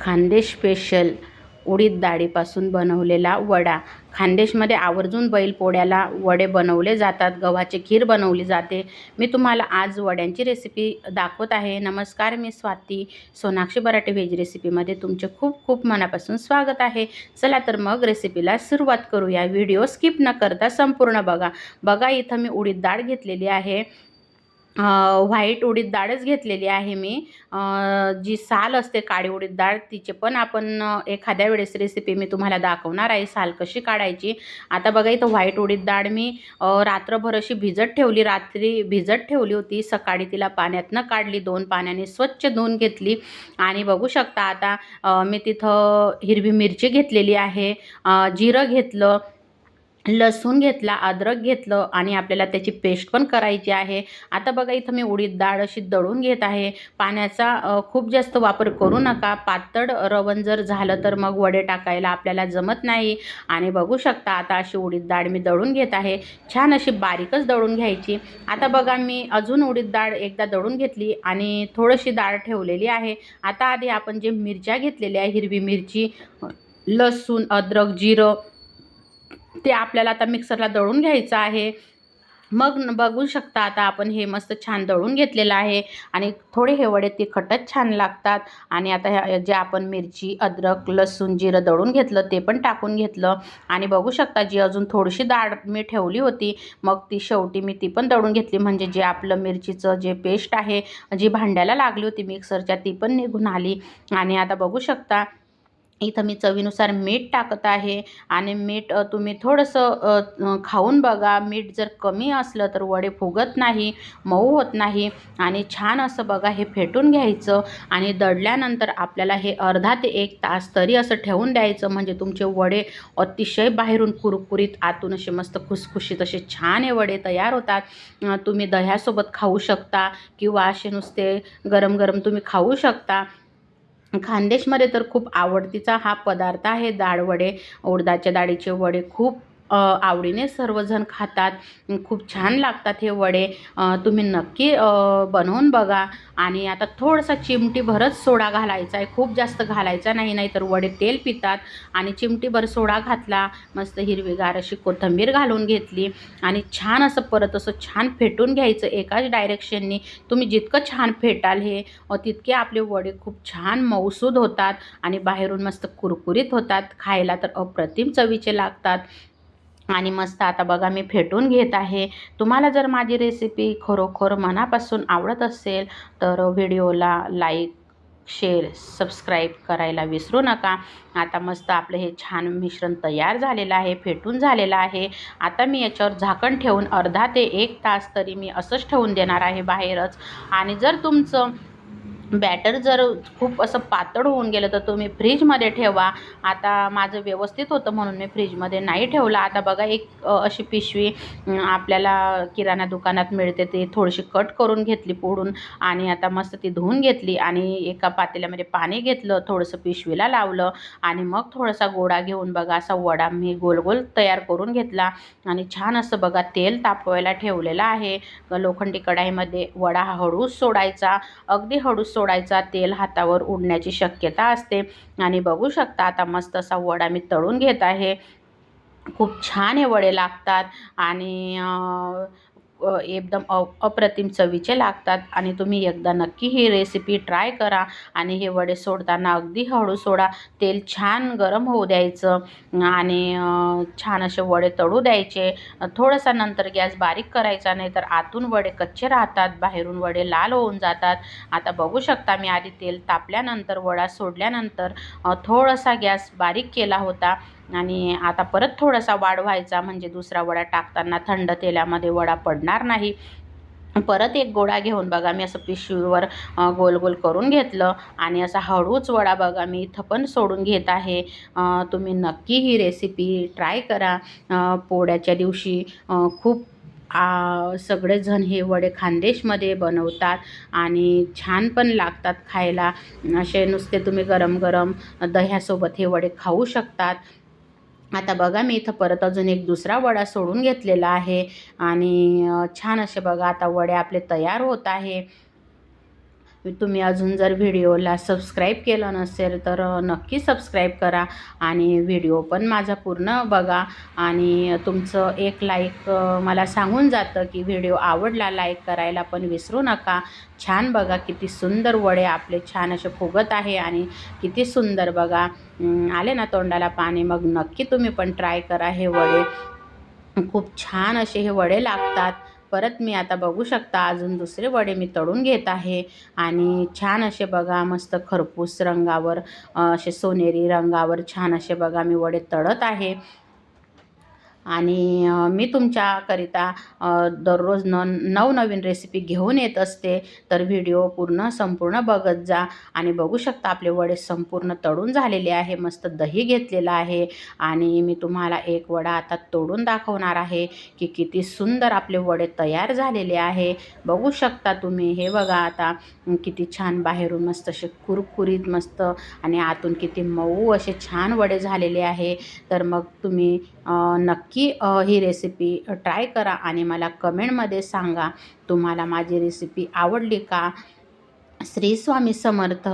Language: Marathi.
खानदेश स्पेशल उडीद डाळीपासून बनवलेला वडा. खानदेशमध्ये आवर्जून बैलपोळ्याला वडे बनवले जातात. गव्हाची खीर बनवली जाते. मी तुम्हाला आज वड्यांची रेसिपी दाखवत आहे. नमस्कार मी स्वाती. सोनाक्षी बराटे व्हेज रेसिपीमध्ये तुमचे खूप खूप मनापासून स्वागत आहे. चला तर मग रेसिपीला सुरुवात करूया. व्हिडिओ स्किप न करता संपूर्ण बघा. बघा इथं मी उडीद डाळ घेतलेली आहे. व्हाईट उडीद डाळच घेतलेली आहे मी. जी साल असते काळी उडीद डाळ तिचे पण आपण एखाद्या वेळेस रेसिपी मी तुम्हाला दाखवणार आहे साल कशी काढायची. आता बघा इथं व्हाईट उडीद डाळ मी रात्रभर अशी भिजत ठेवली रात्री भिजत ठेवली होती. सकाळी तिला पाण्यातनं काढली दोन पाण्याने स्वच्छ धुवून घेतली. आणि बघू शकता आता मी तिथं हिरवी मिरची घेतलेली आहे जिरं घेतलं लसूण घेतला अद्रक घेतलं आणि आपल्याला त्याची पेस्ट पण करायची आहे. आता बघा इथं मी उडीद डाळ अशी दळून घेत आहे. पाण्याचा खूप जास्त वापर करू नका. पातळ रवण जर झालं तर मग वडे टाकायला आपल्याला जमत नाही. आणि बघू शकता आता अशी उडीद डाळ मी दळून घेत आहे. छान अशी बारीकच दळून घ्यायची. आता बघा मी अजून उडीद डाळ एकदा दळून घेतली आणि थोडीशी डाळ ठेवलेली आहे. आता आधी आपण जे मिरच्या घेतलेल्या हिरवी मिरची लसूण अद्रक जिरं ते आपल्याला आता मिक्सरला दळून घ्यायचं आहे. मग बघू शकता आता आपण हे मस्त छान दळून घेतलेलं आहे. आणि थोडे हे वडे तिखटच छान लागतात. आणि आता ह्या जे आपण मिरची अद्रक लसूण जिरं दळून घेतलं ते पण टाकून घेतलं. आणि बघू शकता जी अजून थोडीशी डाळ मी ठेवली होती मग ती शेवटी मी ती पण दळून घेतली. म्हणजे जे आपलं मिरचीचं जे पेस्ट आहे जी भांड्याला लागली होती मिक्सरच्या ती पण निघून आली. आणि आता बघू शकता इथं मी चवीनुसार मीठ टाकत आहे. आणि मीठ तुम्ही थोडंसं खाऊन बघा. मीठ जर कमी असलं तर वडे फुगत नाही मऊ होत नाही. आणि छान असं बघा हे फेटून घ्यायचं. आणि दडल्यानंतर आपल्याला हे अर्धा ते एक तास तरी असं ठेवून द्यायचं. म्हणजे तुमचे वडे अतिशय बाहेरून कुरकुरीत आतून असे मस्त खुसखुशीत असे छान हे वडे तयार होतात. तुम्ही दह्यासोबत खाऊ शकता किंवा असे नुसते गरम गरम तुम्ही खाऊ शकता. खानदेशमध्ये तर खूप आवडतीचा हा पदार्थ आहे डाळ वडे उडदाच्या डाळीचे वडे खूप आवडीने सर्वजण खातात. खूप छान लागतात हे वडे. तुम्ही नक्की बनवून बघा. आणि आता थोडासा चिमटीभरच सोडा घालायचा आहे खूप जास्त घालायचा नाही नाही तर वडे तेल पितात. आणि चिमटीभर सोडा घातला मस्त हिरवीगार अशी कोथिंबीर घालून घेतली. आणि छान असं परत असं छान फेटून घ्यायचं एकाच डायरेक्शननी तुम्ही जितकं छान फेटाल हे तितके आपले वडे खूप छान मऊसूद होतात. आणि बाहेरून मस्त कुरकुरीत होतात. खायला तर अप्रतिम चवीचे लागतात. आणि मस्त आता बघा मी फेटून घेत आहे. तुम्हाला जर माझी रेसिपी खरोखर मनापासून आवडत असेल तर व्हिडिओला लाईक शेअर सबस्क्राईब करायला विसरू नका. आता मस्त आपलं हे छान मिश्रण तयार झालेलं आहे फेटून झालेलं आहे. आता मी याच्यावर झाकण ठेवून अर्धा ते एक तास तरी मी असंच ठेवून देणार आहे बाहेरच. आणि जर तुमचं बॅटर जर खूप असं पातळ होऊन गेलं तर तुम्ही फ्रीजमध्ये ठेवा. आता माझं व्यवस्थित होतं म्हणून मी फ्रीजमध्ये नाही ठेवलं. आता बघा एक अशी पिशवी आपल्याला किराणा दुकानात मिळते. ते थोडीशी कट करून घेतली पोडून आणि आता मस्त ती धुवून घेतली आणि एका पातेल्यामध्ये पाणी घेतलं थोडंसं पिशवीला लावलं आणि मग थोडासा गोडा घेऊन बघा असा वडा मी गोल गोल तयार करून घेतला आणि छान असं बघा तेल तापवायला ठेवलेलं आहे. लोखंडी कढाईमध्ये वडा हा हळूच सोडायचा. अगदी हळूच सोडायचा तेल हातावर उडण्याची शक्यता असते. आणि बघू शकता आता मस्त असा वडा मी तळून घेत आहे. खूप छान हे वडे लागतात. आणि एकदम अ अप्रतिम चवीचे लागतात आणि तुम्ही एकदा नक्की ही रेसिपी ट्राय करा आणि हे वडे सोडताना अगदी हळू सोडा. तेल छान गरम होऊ द्यायचं आणि छान असे वडे तळू द्यायचे. थोडासा नंतर गॅस बारीक करायचा नाही तर आतून वडे कच्चे राहतात बाहेरून वडे लाल होऊन जातात. आता बघू शकता मी आधी तेल तापल्यानंतर वडा सोडल्यानंतर थोडासा गॅस बारीक केला होता. आणि आता परत थोडासा वाढ व्हायचा म्हणजे दुसरा वडा टाकताना थंड तेलामध्ये वडा पडणार नाही. परत एक गोळा घेऊन बघा मी असं पिशवीवर गोल गोल करून घेतलं आणि असा हळूच वडा बघा मी इथं पण सोडून घेत आहे. तुम्ही नक्की ही रेसिपी ट्राय करा. पोळ्याच्या दिवशी खूप सगळेजण हे वडे खानदेशमध्ये बनवतात आणि छान पण लागतात खायला. असे नुसते तुम्ही गरम गरम दह्यासोबत हे वडे खाऊ शकतात. आता बघा मी इथं परत अजून एक दुसरा वडा सोडून घेतलेला आहे. आणि छान असे बघा आता वडे आपले तयार होत आहे. तुम्ही अजून जर व्हिडिओला सबस्क्राईब केलं नसेल तर नक्की सबस्क्राईब करा आणि व्हिडिओ पण माझा पूर्ण बघा. आणि तुमचं एक लाईक मला सांगून जातं की व्हिडिओ आवडला लाईक करायला पण विसरू नका. छान बघा किती सुंदर वडे आपले छान असे फुगत आहे आणि किती सुंदर बघा. आले ना तोंडाला पाणी मग नक्की तुम्ही पण ट्राय करा हे वडे. खूप छान असे हे वडे लागतात. परत मी आता बघू शकता अजून दुसरे वडे मी तळून घेत आहे. आणि छान असे बघा मस्त खरपूस रंगावर असे सोनेरी रंगावर छान असे बघा मी वडे तळत आहे. आणि मी तुमच्याकरिता दररोज न नवनवीन रेसिपी घेऊन येत असते तर व्हिडिओ पूर्ण संपूर्ण बघत जा. आणि बघू शकता आपले वडे संपूर्ण तळून झालेले आहे मस्त दही घेतलेलं आहे. आणि मी तुम्हाला एक वडा आता तोडून दाखवणार आहे की किती सुंदर आपले वडे तयार झालेले आहे. बघू शकता तुम्ही हे बघा आता किती छान बाहेरून मस्त असे कुरकुरीत मस्त आणि आतून किती मऊ असे छान वडे झालेले आहे. तर मग तुम्ही नक्की नक्की ही रेसिपी ट्राय करा आणि मला कमेंटमध्ये सांगा तुम्हाला माझी रेसिपी आवडली का? श्री स्वामी समर्थ.